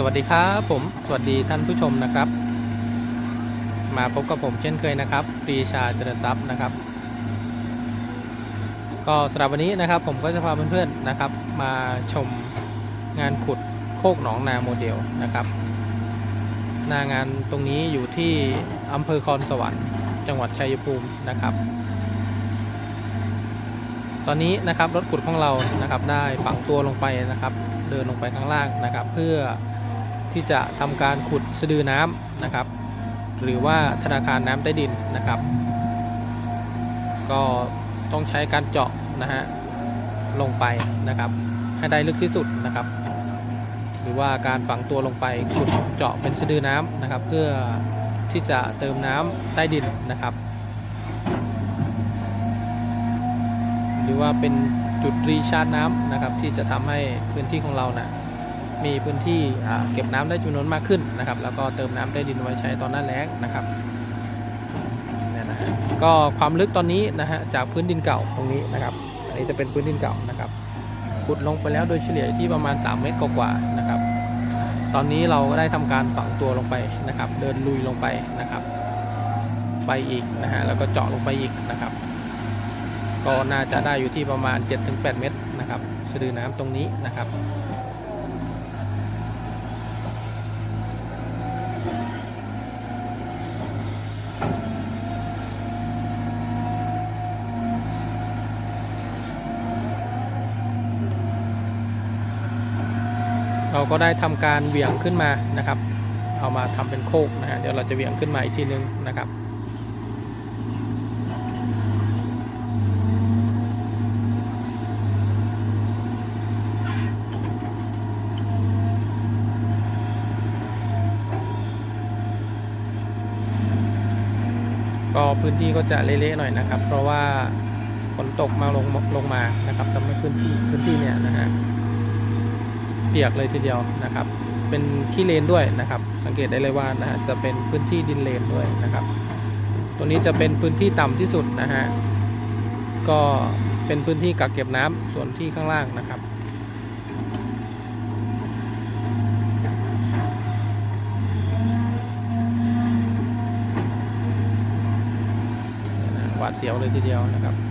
สวัสดีครับผมสวัสดีท่านผู้ชมนะครับ มาพบกับผมเช่นเคยนะครับปรีชาเจริญทรัพย์นะครับ ก็สำหรับวันนี้นะครับผมก็จะพาเพื่อนๆนะครับ มาชมงานขุดโคกหนองนาโมเดลนะครับ หนางานตรงนี้อยู่ที่อำเภอคอนสวรรค์จังหวัดชัยภูมินะครับ ตอนนี้นะครับรถขุดของเรานะครับได้ฝังตัวลงไปนะครับเดินลงไปข้างล่างนะครับ เพื่อ ที่จะทำการขุดสะดือน้ำนะครับ หรือว่าธนาคารน้ำใต้ดินนะครับ ก็ต้องใช้การเจาะนะฮะลงไปนะครับ ให้ได้ลึกที่สุดนะครับ หรือว่าการฝังตัวลงไปขุดเจาะเป็นสะดือน้ำนะครับ เพื่อที่จะเติมน้ำใต้ดินนะครับ หรือว่าเป็นจุดรีชาร์จน้ำนะครับ ที่จะทำให้พื้นที่ของเรานะ มีพื้นที่เก็บน้ำได้จำนวนมากขึ้นนะครับ แล้วก็เติมน้ำใต้ดินไว้ใช้ตอนหน้าแล้งนะครับเนี่ยนะฮะก็ความลึกตอนนี้นะฮะจากพื้นดินเก่าตรงนี้นะครับ อันนี้จะเป็นพื้นดินเก่านะครับขุดลงไปแล้วโดยเฉลี่ยที่ประมาณ 3 เมตรกว่าๆนะครับ ตอนนี้เราก็ได้ทำการฝังตัวลงไปนะครับ เดินลุยลงไปนะครับ ไปอีกนะฮะแล้วก็เจาะลงไปอีกนะครับ ก็น่าจะได้อยู่ที่ประมาณ 7-8 เมตรนะครับสะดือน้ำตรงนี้นะครับ เราก็ได้ทำการเหวี่ยงขึ้นมานะครับ เอามาทำเป็นโคกนะฮะเดี๋ยวเราจะเหวี่ยงขึ้นมาอีกทีนึงนะครับก็พื้นที่ก็จะเละๆหน่อยนะครับ เพราะว่าฝนตกมาลงลงมานะครับทำให้พื้นที่พื้นที่เนี่ยนะฮะ เปียกเลยทีเดียวนะครับ เป็นขี้เลนด้วยนะครับ สังเกตได้เลยว่านะฮะจะเป็นพื้นที่ดินเลนด้วยนะครับ ตัวนี้จะเป็นพื้นที่ต่ำที่สุดนะฮะก็เป็นพื้นที่กักเก็บน้ำส่วนที่ข้างล่างนะครับหวาดเสียวเลยทีเดียวนะครับ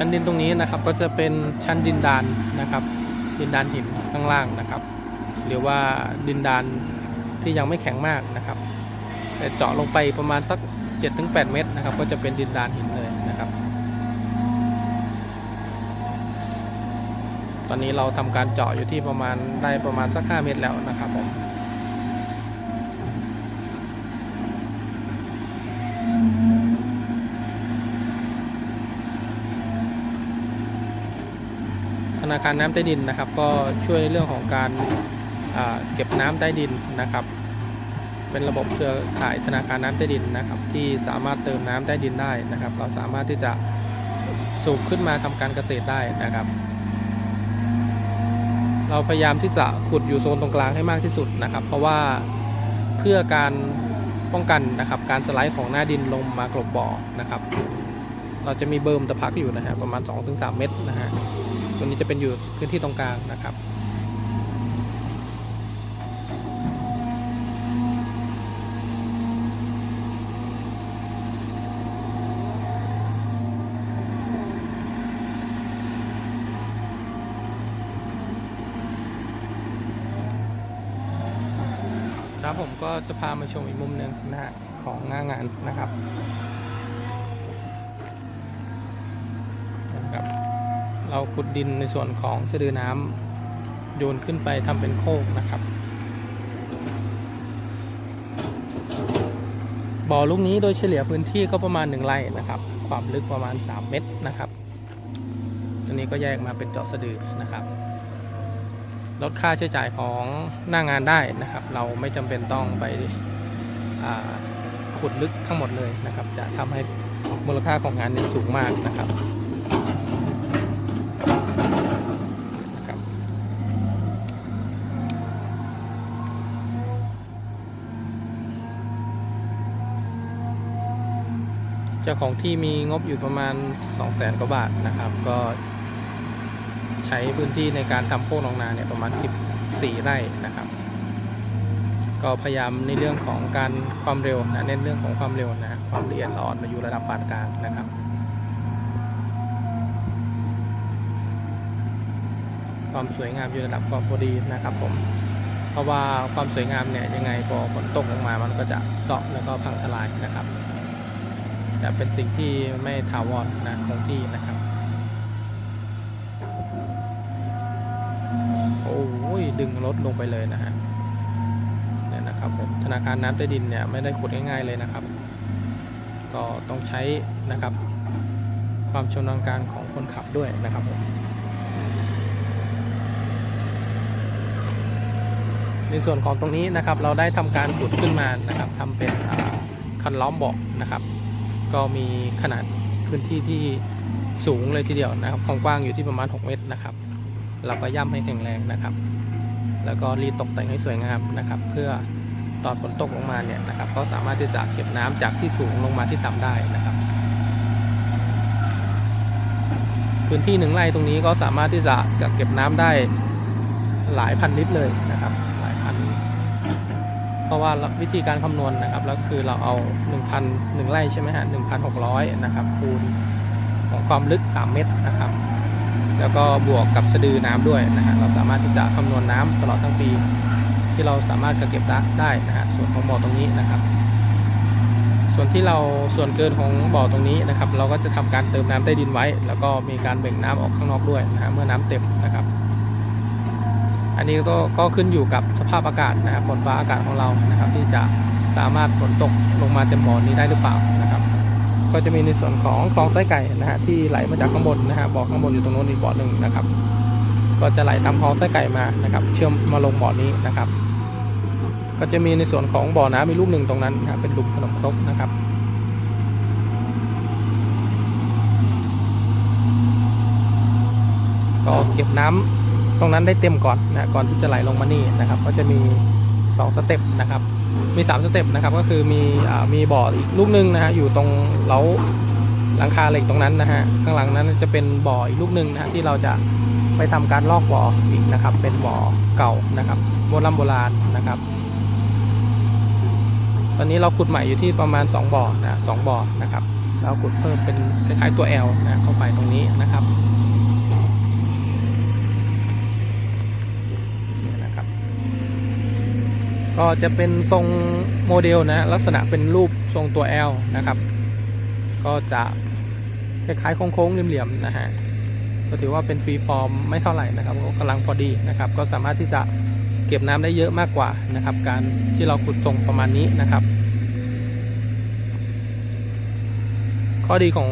ชั้นดินตรงนี้นะครับก็จะเป็นชั้นดินดานนะครับ ดินดานหินข้างล่างนะครับ หรือว่าดินดานที่ยังไม่แข็งมากนะครับแต่เจาะลงไปประมาณสัก 7-8 เมตรนะครับ ก็จะเป็นดินดานหินเลยนะครับ ตอนนี้เราทำการเจาะอยู่ที่ประมาณได้ประมาณสัก 5 เมตรแล้วนะครับผม นาคารน้ำใต้ดินนะครับ ก็ช่วยในเรื่องของการาเก็บน้ำใต้ดินนะครับ เป็นระบบเครือข่ายธนาคารน้ำใต้ดินนะครับ ที่สามารถเติมน้ำใต้ดินได้นะครับ เราสามารถที่จะสูบขึ้นมาทำการเกษตรได้นะครับ เราพยายามที่จะขุดอยู่โซนตรงกลางให้มากที่สุดนะครับ เพราะว่าเพื่อการป้องกันนะครับการสไลด์ของหน้าดินลงมากลบบ่อนะครับ เราจะมีเบิร์มตะพักอยู่นะฮะประมาณ 2-3 เมตรนะฮะ ตัวนี้จะเป็นอยู่พื้นที่ตรงกลางนะครับ ครับผมก็จะพามาชมอีกมุมหนึ่งนะฮะของหน้างานนะครับนะครับ เราขุดดินในส่วนของสะดือน้ำโยนขึ้นไปทำเป็นโคกนะครับบ่อลูกนี้โดยเฉลี่ยพื้นที่ก็ประมาณ1ไร่นะครับ ความลึกประมาณ 3 เมตรนะครับอันนี้ก็แยกมาเป็นเจาะสะดือนะครับ ลดค่าใช้จ่ายของหน้างานได้นะครับ เราไม่จำเป็นต้องไปขุดลึกทั้งหมดเลยนะครับ จะทำให้มูลค่าของงานนี่ยสูงมากนะครับ เจ้าของที่มีงบอยู่ประมาณ 2 0 0แสนกว่าบาทนะครับ ก็ใช้พื้นที่ในการทำโคกนองนาเนี่ยประมาณ 14 ไร่นะครับ ก็พยายามในเรื่องของการความเร็วนะเน้นเรื่องของความเร็วนะความละเอียดอ่อนมาอยู่ระดับปานกลางนะครับ ความสวยงามอยู่ระดับความพอดีนะครับผม เพราะว่าความสวยงามเนี่ยยังไงพอฝนตกลงมามันก็จะเซาะแล้วก็พังทลายนะครับ จะเป็นสิ่งที่ไม่ถาวรนะคงที่นะครับ โอ้ยดึงรถลงไปเลยนะฮะเนี่ยนะครับผมธนาคารน้ำใต้ดินเนี่ยไม่ได้ขุดง่ายๆเลยนะครับ ก็ต้องใช้นะครับความชำนาญการของคนขับด้วยนะครับผม ในส่วนของตรงนี้นะครับเราได้ทำการขุดขึ้นมานะครับทำเป็นคันล้อมเบาะนะครับ ก็มีขนาดพื้นที่ที่สูงเลยทีเดียวนะครับความกว้างอยู่ที่ประมาณ 6 เมตรนะครับ เราก็ย่ำให้แข็งแรงนะครับ แล้วก็รีดตกแต่งให้สวยงามนะครับ เพื่อตอนฝนตกลงมาเนี่ยนะครับก็สามารถที่จะเก็บน้ำจากที่สูงลงมาที่ต่ำได้นะครับ พื้นที่หนึ่งไร่ตรงนี้ก็สามารถที่จะกักเก็บน้ำได้หลายพันลิตรเลยนะครับัน เพราะว่าวิธีการคำนวณนะครับ แล้วคือเราเอา 1,000 1ไร่ใช่ไหมฮะ1,600 นะครับ คูณของความลึก 3 เมตรนะครับ แล้วก็บวกกับสะดือน้ำด้วยนะฮะเราสามารถที่จะคำนวณน้ำตลอดทั้งปี ที่เราสามารถกักเก็บได้นะฮะส่วนของบ่อตรงนี้นะครับ ส่วนที่เราส่วนเกินของบ่อตรงนี้นะครับ เราก็จะทำการเติมน้ำใต้ดินไว้ แล้วก็มีการเบ่งน้ำออกข้างนอกด้วยนะฮะเมื่อน้ำเต็ม อันนี้ก็ก็ขึ้นอยู่กับสภาพอากาศนะครับฝนฟ้าอากาศของเรานะครับ ที่จะสามารถฝนตกลงมาเต็มบ่อนี้ได้หรือเปล่านะครับ ก็จะมีในส่วนของคลองไส้ไก่นะฮะที่ไหลมาจากข้างบนนะฮะบ่อข้างบนอยู่ตรงโน้นอีกบ่อหนึ่งนะครับ ก็จะไหลตามคลองไส้ไก่มานะครับ เชื่อมมาลงบ่อนี้นะครับ ก็จะมีในส่วนของบ่อน้ำมีลูกหนึ่งตรงนั้นนะเป็นหลุมขนมครกนะครับก็เก็บน้ำ ตรงนั้นได้เต็มก่อนนะก่อนที่จะไหลลงมานี่นะครับก็จะมี 2 สเต็ปนะครับมี 3 สเต็ปนะครับก็คือมีอมีบ่ออีกลูกหนึงนะฮะอยู่ตรงเล้าหลังคาเหล็กตรงนั้นนะฮะข้างหลังนั้นจะเป็นบ่ออีกลูกหนึงนะะที่เราจะไปทำการลอกบ่ออีกนะครับ เป็นบ่อเก่านะครับโบราณโบราณนะครับ ตอนนี้เราขุดใหม่อยู่ที่ประมาณ 2 บ่อนะสองบ่อนะครับแล้วขุดเพิ่มเป็นคล้ายๆตัว L นะเข้าไปตรงนี้นะครับนี่นะครับ ก็จะเป็นทรงโมเดลนะลักษณะเป็นรูปทรงตัว L นะครับ ก็จะคล้ายๆโค้งๆเหลี่ยมๆนะฮะก็ถือว่าเป็นฟรีฟอร์มไม่เท่าไหร่นะครับก็กำลังพอดีนะครับ ก็สามารถที่จะเก็บน้ำได้เยอะมากกว่านะครับ การที่เราขุดทรงประมาณนี้นะครับ ข้อดีของ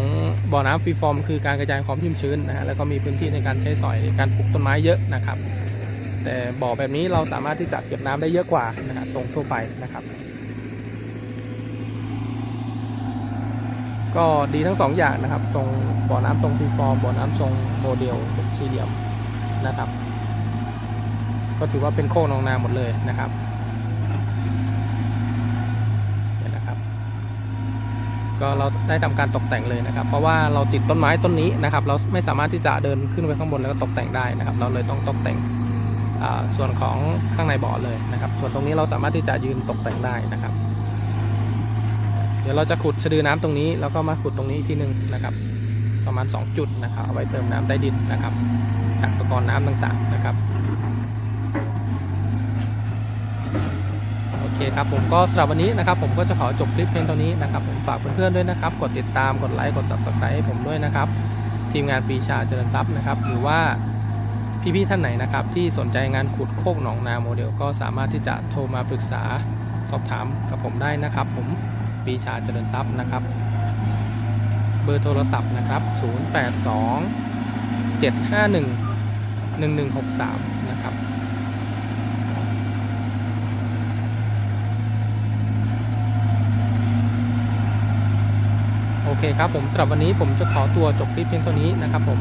บ่อน้ำฟรีฟอร์มคือการกระจายความชุ่มชื้นนะฮะแล้วก็มีพื้นที่ในการใช้สอยในการปลูกต้นไม้เยอะนะครับ แต่บ่อแบบนี้เราสามารถที่จะเก็บน้ำได้เยอะกว่านะฮะทรงทั่วไปนะครับ ก็ดีทั้งสองอย่างนะครับทรงบ่อน้ำทรงฟรีฟอร์มบ่อน้ำทรงโมเดลเป็นสี่เหลี่ยมนะครับ ก็ถือว่าเป็นโค้งนองนาหมดเลยนะครับนี่นะครับก็เราได้ทำการตกแต่งเลยนะครับ เพราะว่าเราติดต้นไม้ต้นนี้นะครับ เราไม่สามารถที่จะเดินขึ้นไปข้างบนแล้วก็ตกแต่งได้นะครับ เราเลยต้องตกแต่ง ส่วนของข้างในบ่อเลยนะครับ ส่วนตรงนี้เราสามารถที่จะยืนตกแต่งได้นะครับ เดี๋ยวเราจะขุดสะดือน้ำตรงนี้แล้วก็มาขุดตรงนี้อีกทีหนึ่งนะครับ ประมาณ 2 จุดนะครับเอาไว้เติมน้ำใต้ดินนะครับกักตะกอนน้ำต่างๆนะครับโอเคครับผมก็สำหรับวันนี้นะครับผมก็จะขอจบคลิปเพียงเท่านี้นะครับผมฝากเพื่อนๆด้วยนะครับ กดติดตามกดไลค์กด subscribe ให้ผมด้วยนะครับ ทีมงานปีชาเจริญทรัพย์นะครับ หรือว่า พี่ๆท่านไหนนะครับ ที่สนใจงานขุดโคกหนองนาโมเดล ก็สามารถที่จะโทรมาปรึกษาสอบถามกับผมได้นะครับ ผมปีชาเจริญทรัพย์นะครับ เบอร์โทรศัพท์นะครับ 082 751 1163 นะครับโอเคครับผมสำหรับวันนี้ผมจะขอตัวจบคลิปเพียงเท่านี้นะครับผม